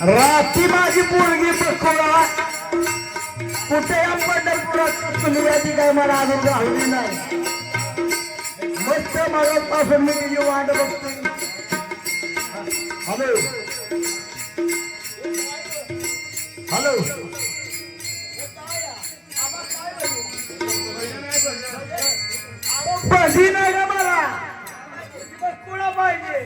राती माझी पोरगी बघा कुठे या पंढरपुरात तुली काय मला अजून राहिली नाही मस्त मगापासून मी तिची वाट बघते हॅलो हॅलो बधी नाही ना मला कुणा पाहिजे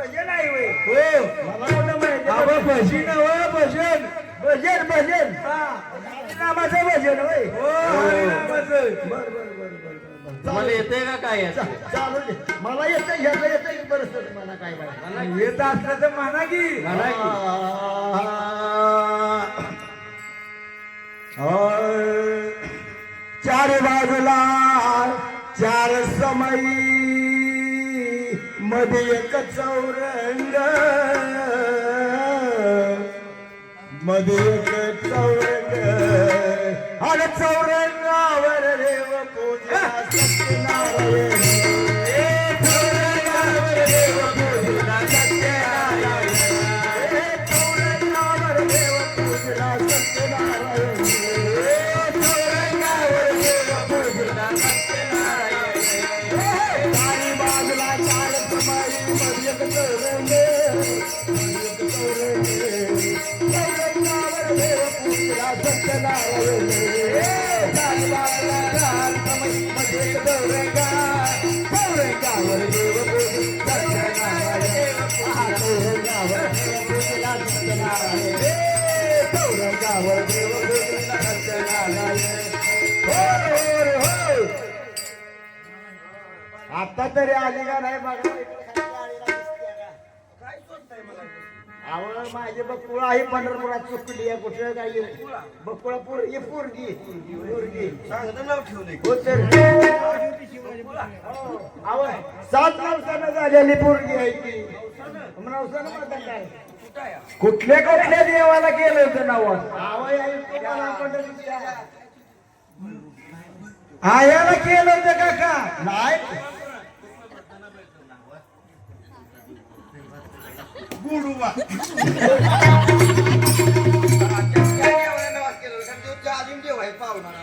भजन आहे आहे भजन. भजन. भजन आहे होय. मला कुठं माहिती अहो, भजन भजन भजन. भजन नामाचं भजन होय. हो हरिनामाचं. बर बर बर बर बर. बर तुम्हाला येते का काय चालू दे. मला येतं ह्याचं येतं बरं सर? मला काय माहिती. येत असलं तर म्हणा की. म्हणा की. चार बाजूला चार समयी. मध्ये एक चौरंग. मध्ये एक चौरंग. आणि चौरंगावर देव पूजा आता तरी आली का नाही बघा? आवड माझे बकुळा आहे पंढरपुरात चुकली आहे कुठं काही बकुळा पूर ही पोरगी पोरगी हो तर आवड सात नवसानं झालेली पोरगी आहे ती. नवसानं काय? कुठल्या कुठल्या देवाला गेलं होतं नाव? आयाला केलं होतं का का? नाही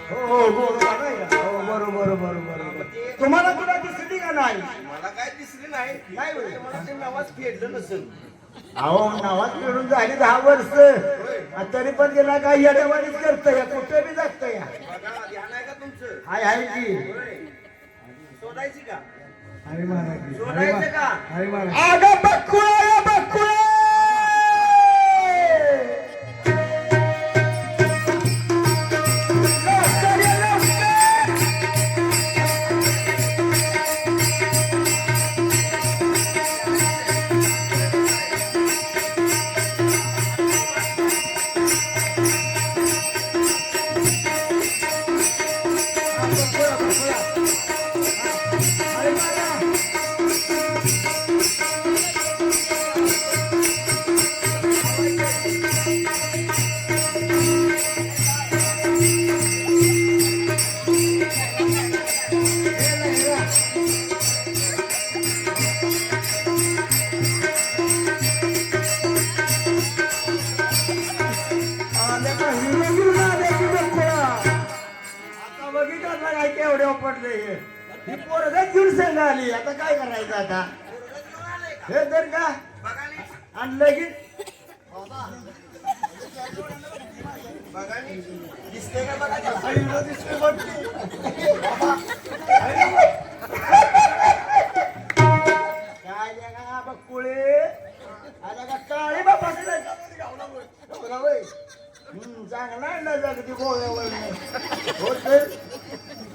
हो हो बरोबर आहे का? हो, बरोबर बरोबर बरोबर. तुम्हाला कुठं दिसली का नाही? मला काय दिसली नाही. नाही होय. मला ते नावाच फेडलं नसेल. अहो नावात मिळून झाली दहा वर्ष. आणि तरी पण गेला काय येड्यावानीच करत या कुठे बी जात या बघा ध्यान आहे का तुमचं? हाय हाय की. होय. शोधायची का? हरे महाराज की. हरे शोधायचं महाराज. का? हरे महाराज अगं बकुळा या बकुळा एवढे पडले हे ही पोरगच घेऊन संघ आली आता काय करायचं आता हे तर का आणलं की आणि लगेच दिसते का बघा नी. आईला दिसते बघते.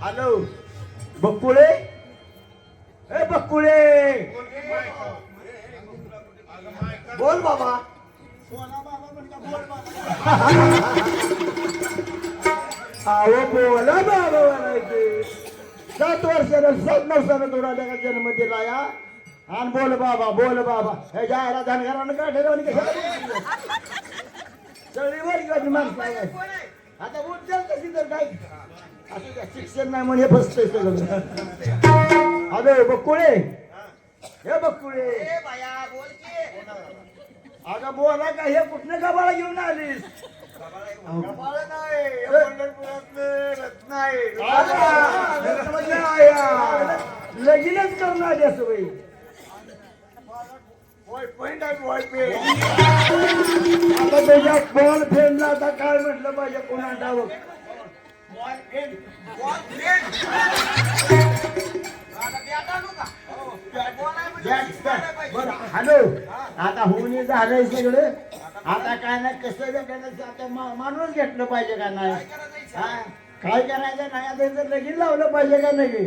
हॅलो बकुळे ए बकुळे बोल बाबा अहो बोला बाबा म्हणायचे सात वर्षानं सात नवसानं तुला त्याला जन्म दिला या आणि बोल बाबा बोल बाबा. हे जायला धनगरानं काढले चळीवर कधी माणसं आहे. कोण आहे? आता उद्योग कशी तर काय? असं काय शिक्षण नाही म्हणजे फसतंय सगळं. अरे बकुळे. हे बकुळे. ए बाया, बोल की. अगं बोला का हे कुठनं गबाळा घेऊन आलीस? गबाळ नाही, पंढरपुरातलं रत्न आहे. लगीनच करून आली असं बाई. Boyfriend आहे, boyfriend. आता त्याच्या बॉल फेडला आता काय म्हटलं पाहिजे कोणा डावं. बरं, हॅलो आता होऊन झालंय सगळं आता काय नाही कसं करायचं आता माणूस घेतलं पाहिजे का नाही काय करायचं? हा? नाही आता लगीन लावलं पाहिजे का नाही.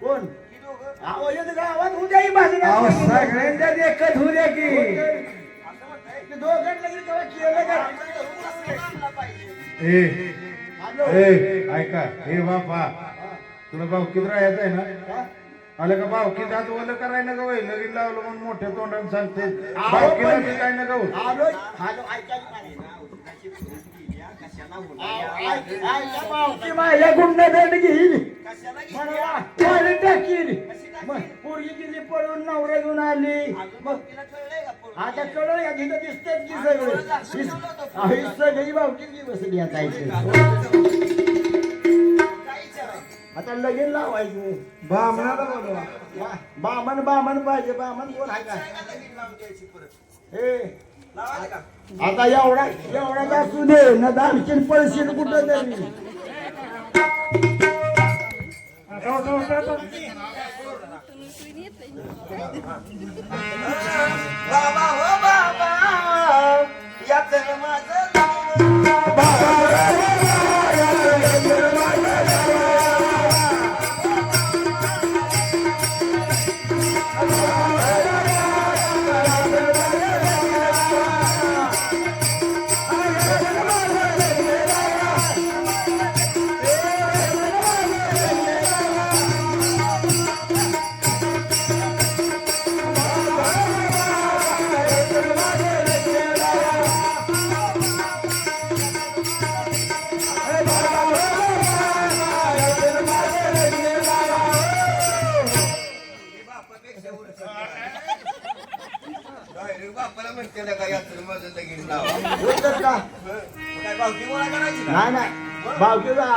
कोण. अहो येतं गावात उद्या ही भाषण अहो सगळ्यांच्यात एकच होऊ द्या की. दोघं केलं का. ए ऐका हे बापा तुला भावकीत राहायचं आहे ना? आलं का भावकीत आज ओलं करायला नका वय लगीन लावलं म्हणून मोठ्या तोंडाने सांगते. भावकीला काय ऐका की माझ्या गुंड भेट घेईल कशाला मला? पाणी टाकील? मग पोरगी गेली पळून नवरा घेऊन आली मग? आता कळलं का तिथं दिसतेच की सगळं सगळी भावकी बसली आता इथे? आता लगीन लावायचं बामणाला बोलवा बामण बामण पाहिजे बामण कोण आहे का? हे? आता एवढा एवढा असू दे? ना दानशील पळशील कुठं तरी. बाबा हो बाबा यात माझं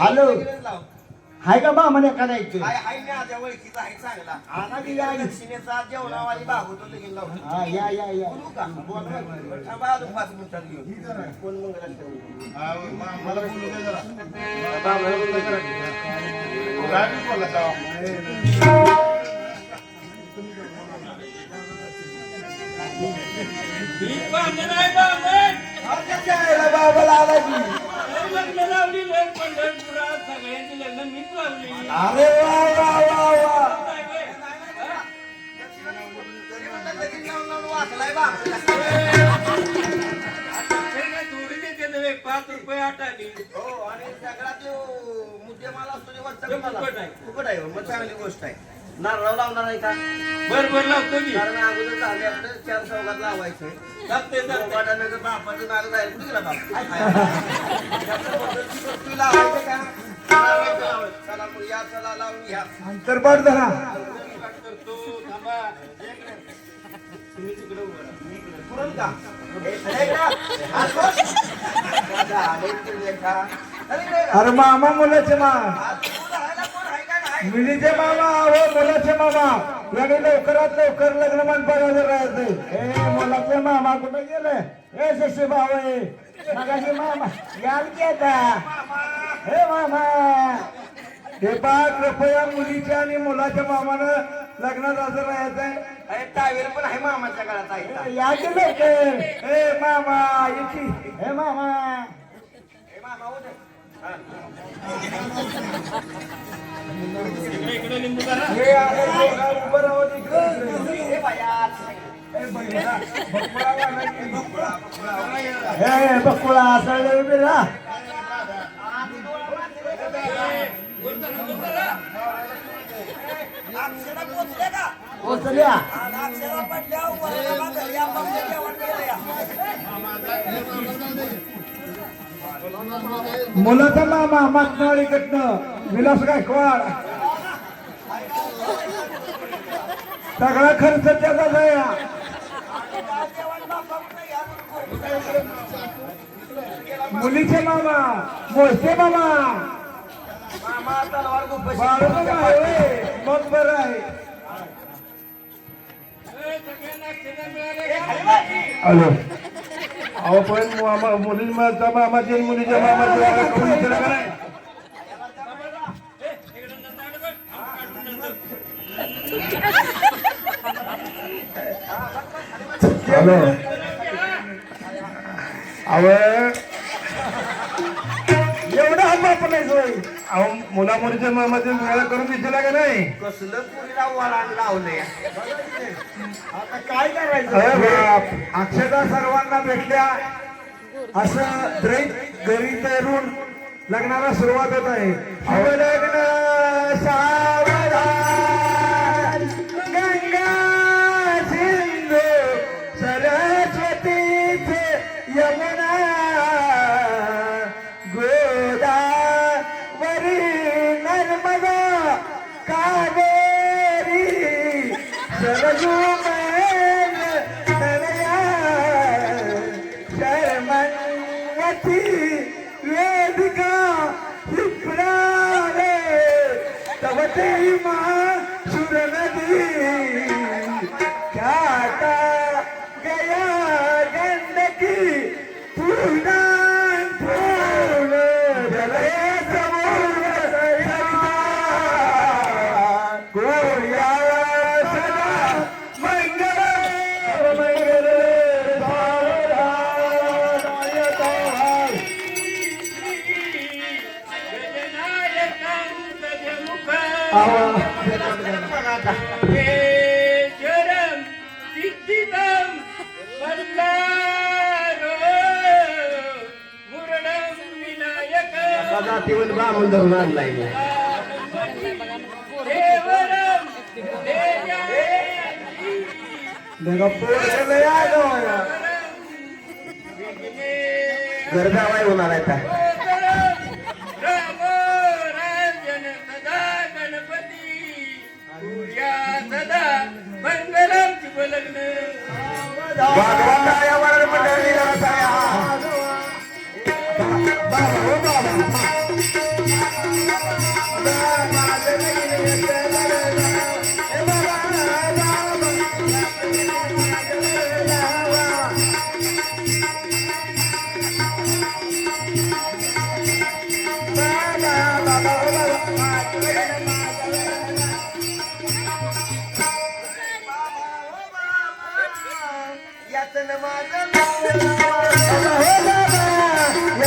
हॅलो. लगीनच लाव. हाय का बा म्हणे लगीन लावतो हा या या या. अरे वा पाच रुपये आठ आली हो आणि सगळा तो मला असतो फुकट मग चांगली गोष्ट आहे. नारळ लावणार आहे का बर बर लावतो मी कारण अगोदर चालले आपलं चार चौघात लावायचं बापाचं कुठे गेला बाप का? चला मग या चला लावून घ्या धरा करतो थांबा तुम्ही तिकडे. पुरण का का? का? का? अरे मामा मुलाचे मा आहे? मुलीचे मामा हो मुलाचे मामा. याने लवकरात लवकर लग्न मंडपावर राहायचंय ए मुलाचे मामा कुठे गेले? ए शशी भाऊ ए मगाशी मामा याल की आता? हे मामा. हे पाच रुपया मुलीच्या आणि मुलाच्या मामानं लग्नात हजर राहायचंय. अरे टावेल पण आहे मामाच्या काळात आहे या की लवकर ए मामा येची हे मामा. हे मामा होते. हा. इकडे बकुळा असायला राहा पोचल्या मामा मागणवाडीकडनं विलास गायकवाड सगळा खर्च त्याचा जाया. मुलीचे मामा मोठे मामा. मामा आहे मग बरं आहे. हॅलो. अहो पण मुलीचा मामाचे मामाची आणि मुलीच्या मामाची हॅलो अहो. एवढा हा बाप नाही सोय अहो मुला मुलीच्या मामाची वेळा करून विचारा का नाही? कसलं पुरीला वळण लावलंय? आता काय करायचं? बाप. अक्षता सर्वांना भेटल्या. असं द्रैत घरी तरून लग्नाला सुरुवात होत आहे. लग्न सावधान तव ते सुर नदी ख्याता गया गंडकी जातीवर बामून धरून आणलाय मी. देवरं देवायती लगा पोरं लय आलो या. घर जावाय होणार आहे राजन सदा गणपती पूजा सदा मंगलम शुभ लग्न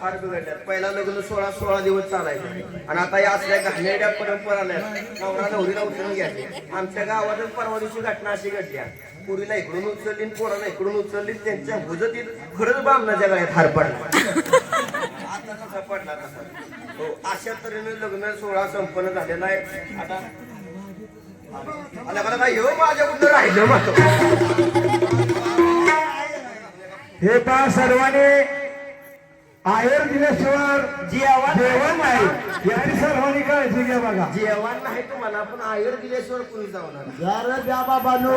फार बिघडल्यात पहिला लग्न सोळा सोळा दिवस चालायचं. आणि आता या असल्या घाणेरड्या परंपरा नवरा नवरीला उचलून घ्यायचे. आमच्या गावातच परवा दिवशी घटना अशी घडली पुरीला इकडून उचलली पोराला इकडून उचलली. त्यांच्या हुजतीत खरंच बामणाच्या गळ्यात हार पडला. आता कसा पडला तसा? हो अशा तऱ्हेने लग्न सोहळा संपन्न झालेला आहे. आता मला काय हो राहिलं मग हे पा सर्वांनी आहेर दिल्याशिवाय जेवण जेवण नाही. याची सर्वांनी काळजी घ्या बघा. जेवण नाही तुम्हाला पण आयर दिल्याशिवाय कुणी जाणार जरा द्या बाबानो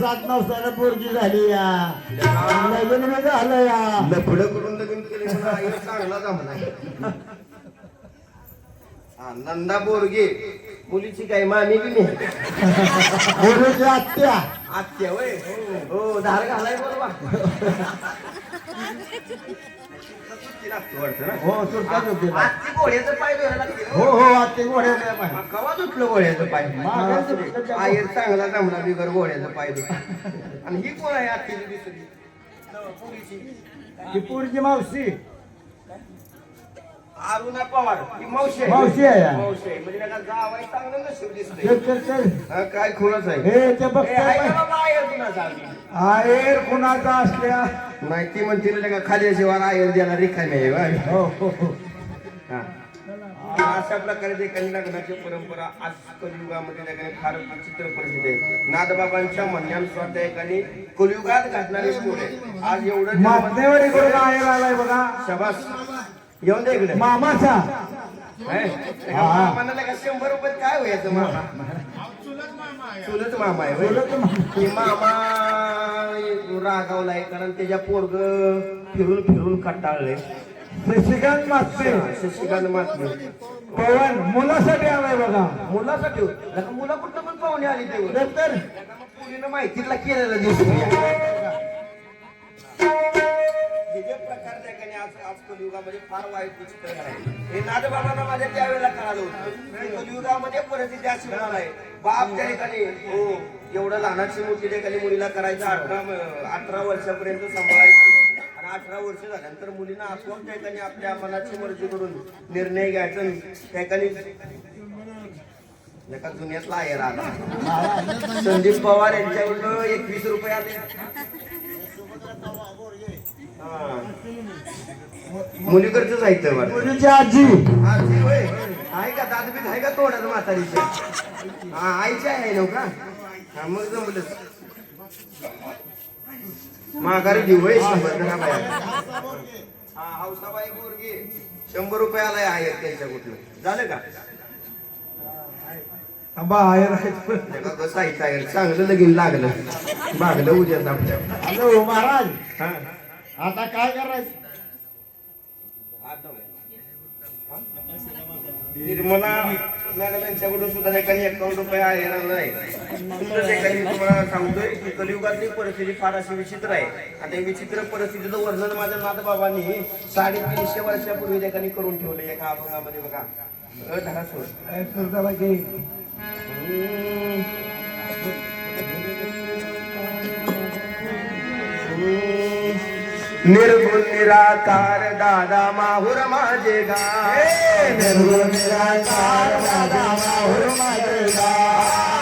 सात नवसाला पोरगी झाली या. लग्न बी झालं या. लफड करून लग्न केले? आयर चांगला जमला नंदा बोरगे मुलीची काय मामी बी नाही पोरीची आत्या. आत्या वय हो धार घालाय बरोबर हो पाय धुवायला लागते हो हो पाय. कवा धुतलं पाय? धुतलं त्या- आयर चांगला जमला बिगर घोड्याचं पाय आणि ही कोण आहे आत्तीची दुसरी? पोरीची ही पोरची मावशी. अरुणा पवार ही मावशी आहे. मावशी आहे या. मावशी आहे. म्हणजे चांगलं नशीब दिसतंय चल चल चल हा, काय खुणच आहे हे ते ए, आहे का बाबा कुणाचा आम्ही? आहेर कुणाचा असल्या नाही ती म्हणते ना का खाल्याशिवाय आयर द्यायला रिकामी आहे. हो हो हो हा. अशा प्रकारे काही लग्नाची परंपरा आज कलियुगामध्ये फार विचित्र परिस्थिती आहे नादबाबांच्या म्हणण्यानुसार त्या ठिकाणी कलियुगात घडणारी पोर आहे आज एवढं आहेर आलाय बघा शबास येऊन दे इकडे. मामाचा. नाही का शंभर रुपये काय व्हायचं मामा? चुलत मामा आहे होय. की मामा. रागावलाय कारण त्याच्या पोरग फिरून फिरून कटाळले शशिकांत मागचे शशिकांत महात्मे पवन मुलासाठी आलाय बघा. मुलासाठी हो. नका मुला कुठं पण पाहुणे आली ते तर मुलीनं माहितीला केलेलं दिवशी आज आज कलियुगामध्ये फार वाईट विचित्र हे नादबाबांना माझ्या त्यावेळेला कळालं होतं. युगामध्ये कलियुगामध्ये परिस्थिती अशी होणार आहे. बाप त्या ठिकाणी हो एवढं लहानाची मोठी त्या ठिकाणी मुलीला करायचं अठरा अठरा वर्षापर्यंत सांभाळायचं. आणि अठरा वर्ष झाल्यानंतर मुलींना आपोआप त्या ठिकाणी आपल्या मनाची मर्जी करून निर्णय घ्यायचा त्या ठिकाणी नका जुन्यातला आहे राधा संदीप पवार यांच्याकडनं एकवीस रुपये आले. मुलीकडचं साहित्य. मुलीची आजी. आजी होय. आहे का? दात बीत आहे का तोंडात म्हातारीच्या हा आईची आहे नव का? हा मग जमलं. माघारी देऊ होय शंभर धरा बाया. हा हौसाबाई बोरगे शंभर रुपये आलाय आहे त्यांच्या कुठलं झालं का? आंबा आहेर आहे. चांगलं लगीन लागलं. मागलं उद्याच आपल्या हॅलो महाराज. हा. आता काय करायचं? निर्मला मॅडम यांच्याकडून सुद्धा एकाने अकाउंट रुपये आहे नाही. तुम्हाला सांगतोय की कलियुगातली परिस्थिती फार अशी विचित्र आहे. आणि विचित्र परिस्थितीचं वर्णन माझ्या नाथबाबांनी साडेतीनशे वर्षापूर्वी एकाने करून ठेवलं एका अभंगामध्ये बघा. अ, धरा सोड. निर्गुण निराकार दादा माहुर माझे गा. निर्गुण निराकार दादा माहुर माझे गा.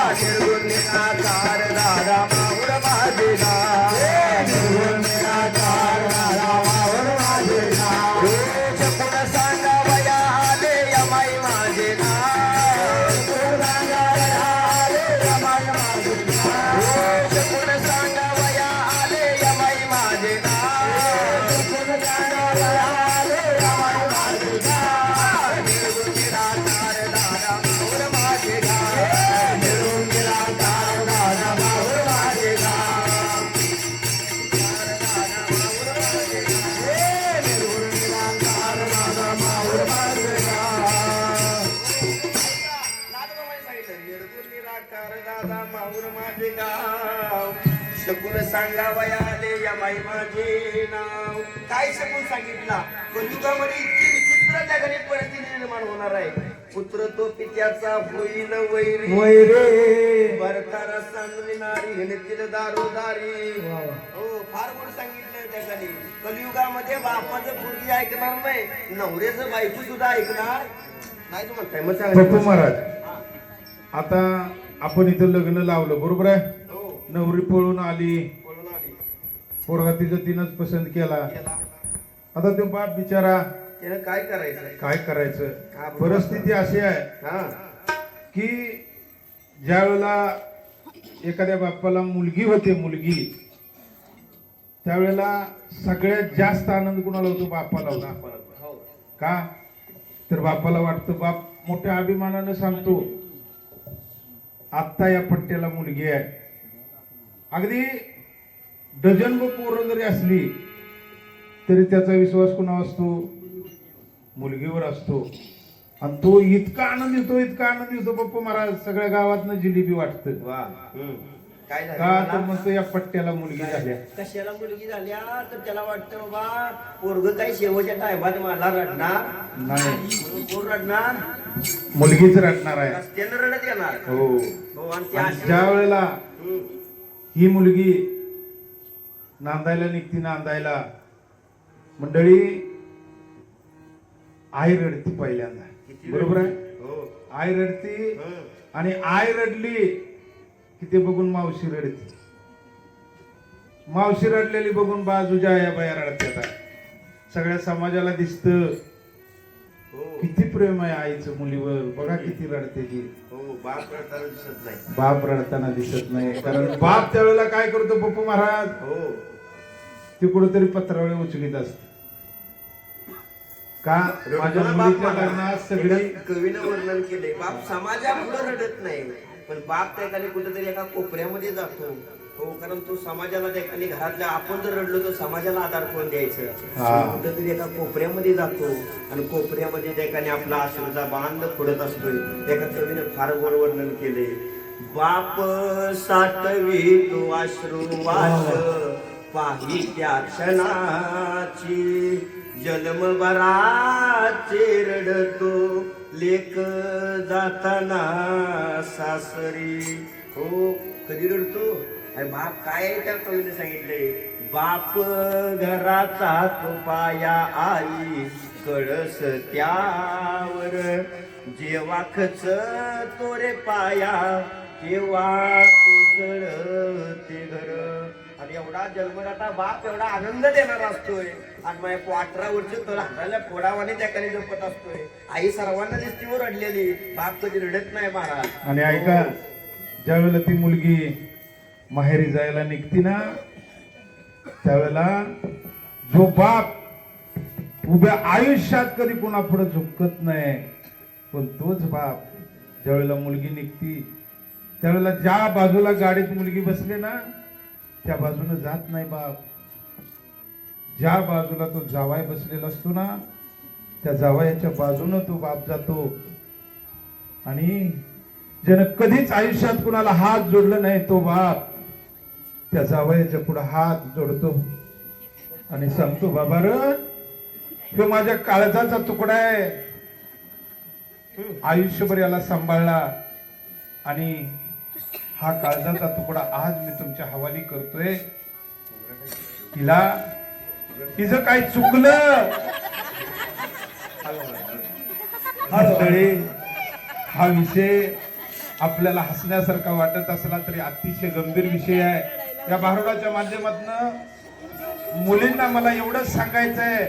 समजून सांगितला? कलियुगामध्ये इतकी विचित्र जगाने परिस्थिती निर्माण होणार आहे. पुत्र तो पित्याचा होईल वैरी. वैरे. भरतारा सांगणारी हिणतील दारोदारी. हो फार गोड सांगितलंय त्या खाली कलियुगामध्ये बापाचं पोरगी ऐकणार नाही. नवऱ्याचं बायको सुद्धा ऐकणार नाही. तू म्हणताय मग पप्पू सांग महाराज आता आपण इथं लग्न लावलं बरोबर आहे? हो. नवरी पळून आली. बोलून आली. पोरगा तिचं तिनंच पसंत केला. आता तो बाप बिचारा काय करायचं काय करायचं? बरोबर. परिस्थिती अशी आहे हा. की ज्या वेळेला एखाद्या बापाला मुलगी होते मुलगी त्यावेळेला सगळ्यात जास्त आनंद कुणाला होतो? बापाला होता. हो. का? तर बापाला वाटतं बाप मोठ्या अभिमानानं सांगतो आत्ता या पट्ट्याला मुलगी आहे. अगदी डझन व पोरं जरी असली तरी त्याचा विश्वास कुणावर असतो? मुलगीवर असतो. आणि तो इतका आनंद येतो इतका आनंद येतो पप्पा महाराज सगळ्या गावातनं जिलेबी वाटतं. वा. काय झालं का तर मला? म्हणतो या पट्ट्याला मुलगी झाल्या. कशाला मुलगी झाल्या? तर त्याला वाटतं बाबा पोरग काही शेवटच्या टायमात मला रडणार? नाही. म्हणून कोण रडणार? मुलगीच रटणार आहे. रस्त्यानं रडत येणार. हो. हो आणि त्या आणि ज्या वेळेला हम्म. ही मुलगी नांदायला निघती नांदायला मंडळी आई रडती पहिल्यांदा. बरोबर आहे? हो. आई रडती. आणि आई रडली की ते बघून मावशी रडती. मावशी रडलेली बघून बाजूच्या या बाया रडत्यात सगळ्या समाजाला दिसत. हो. किती प्रेम आहे आईचं मुलीवर. बघा किती रडते ती. हो बाप रडताना दिसत नाही. बाप रडताना दिसत नाही. कारण बाप त्यावेळेला काय करतो पप्पू महाराज? हो. ते कुठेतरी पत्रावळे उचलीत असत. का? माझ्या मुलीच्या. लग्नात सगळे कवीनं वर्णन केलंय. बाप समाजापुढे रडत नाही. पण बाप त्या ठिकाणी कुठेतरी एका कोपऱ्यामध्ये जातो. हो कारण तो समाजाला त्या ठिकाणी घरातल्या आपण जर रडलो तर समाजाला आधार कोण द्यायचं. कुठेतरी एका कोपऱ्यामध्ये जातो. आणि कोपऱ्यामध्ये त्या ठिकाणी आपला आश्रूचा बांध फोडत असतोय. एका कवीनं फार गोड वर्णन केले बाप साठवी तो अश्रू वाच पाही त्या क्षणाची. जन्म चेरडतो रडतो लेक जाताना सासरी. हो कधी रडतो? अरे बाप काय त्या कवीने सांगितले? बाप घराचा तो पाया आई कळस त्यावर. जेव्हा खच तोरे पाया तेव्हा कोसळ ते घर? एवढा जन्मदाता बाप एवढा आनंद देणारा असतोय. आणि माझ्या अठरा वर्ष तो लहानाला फोडावाने त्या कडे जपत असतोय. आई सर्वांना दिसतीवर रडलेली बाप कधी रडत नाही महाराज. आणि ऐका ज्यावेळेला ती मुलगी माहेरी जायला निघती ना त्यावेळेला जो बाप उभ्या आयुष्यात कधी कोणापुढे झुकत नाही पण तोच बाप ज्यावेळेला मुलगी निघती त्यावेळेला ज्या बाजूला गाडीत मुलगी बसली ना त्या बाजूनं जात नाही बाप. ज्या बाजूला तो जावाय बसलेला असतो ना त्या जावायाच्या बाजूनं तो बाप जातो. आणि ज्यानं कधीच आयुष्यात कुणाला हात जोडला नाही तो बाप त्या जावयाच्या पुढे हात जोडतो. आणि सांगतो बाबा र तो माझ्या काळजाचा तुकडा आहे. आयुष्यभर याला सांभाळला. आणि हा काळजाचा तुकडा आज मी तुमच्या हवाली करतोय. तिला तिचं काय चुकलं? मंडळी हा विषय आपल्याला हसण्यासारखा वाटत असला तरी अतिशय गंभीर विषय आहे. या भारुडाच्या माध्यमातून मुलींना मला एवढंच सांगायचं आहे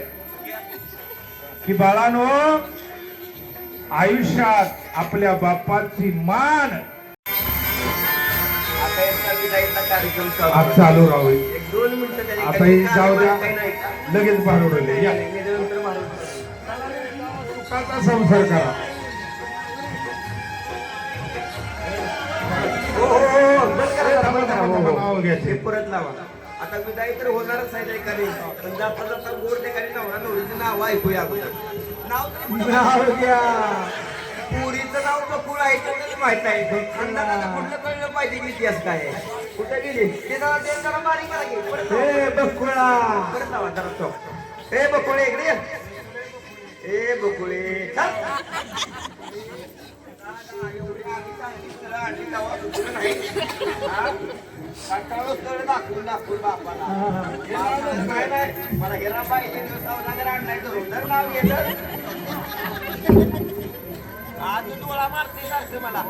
की बाळानो आयुष्यात आपल्या बापाची मान आज. चालू तरी आता ही जाऊ द्या? लगेच या नंतर मारून सुखाचा संसार करा. परत लावा. आता विदाई तर होणारच आहे ठिकाणी पण जाता जाता गोड ठिकाणी नवरा नवरीचं नाव ऐकूया अगोदर. नाव घ्या. नाव बकुळ आहे ते तरी माहीत आहे. खानदानाचं कुठलं कळलं पाहिजे इतिहास काय आहे? कुठे गेली? ते जरा ते जरा बारीक करा की. परत लावा. हे बकुळा. परत लावा जरा चौक ए बकुळे इकडे ये. ए बकुळे. चल. कंटाळूच तळ दाखवून दाखवून बापाला काय नाही मला गेला पाहिजे सावनागर आणलाय करून तर नाव घेतं आज तू डोळा मारते सारखं मला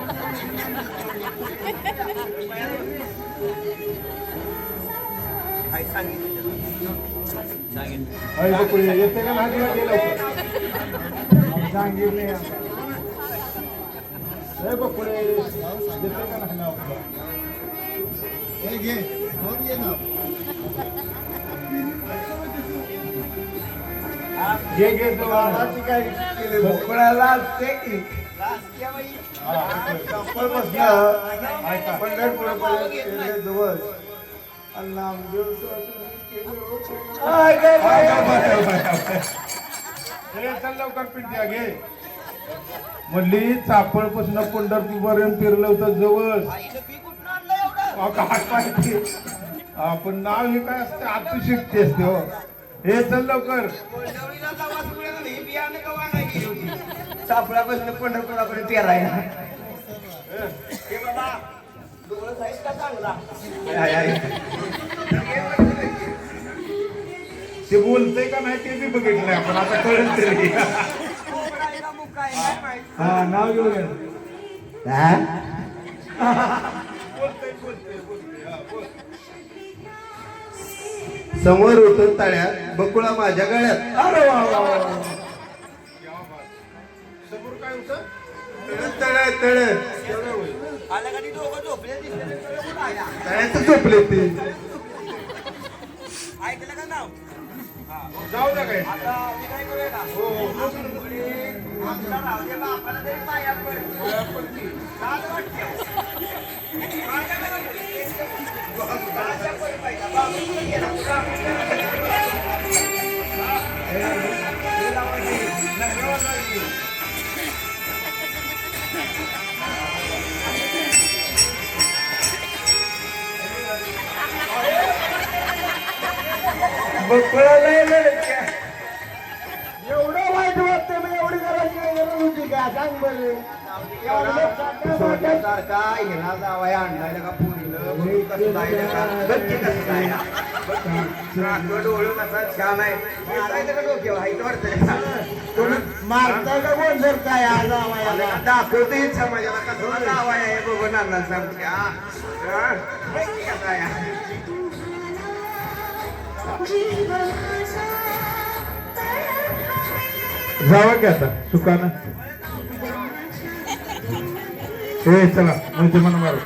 काय सांगितलं सांगितलं अरे बकुळे, येते का नाही तुला गेलं? मग सांगील नाही आता. ए बकुळे, येते का नाही नाव तुला? घे घे तो. बाबाची काय केली बकुळाला असते दिवस लवकर पिंट्या घे म्हणली चापळपासून पंढरपूर पर्यंत फिरलं होतं जवळ आपण नाव हे काय असते आता शिकते असते हो हे चल लवकर सापळापासून पंढरपुरापर्यंत पेरायला. हे बाबा डोळं साईज का चांगला? हाय, हाय. ते बोलतंय का नाही ते बी बघितलंय आपण आता कळेल तरी. आहे. हा नाव घेऊ हा. समोर उठून तळ्यात बकुळा माझ्या गळ्यात. अरे वा. तळ तळ. झोपले ते. ऐकलं का नाव जाऊ द्या काय आता हो एवढं वाईट वाटतं मी एवढी करायची गरज होती का सांग बरं. सोन्यासारखा हिला जावाय आणलाय का पुरीलं? बघ कसं जायला का की कसं जायला डोळं कसा छान आहे. डोक्यावर हायचं वाटतं मारताय का कोण जर काय आज आवायला दाखवतो येत समाजाला कसला जावाय आहे बघून आणला सांगते जावा की आता सुकानं. ए चला म्हणजे मन मारू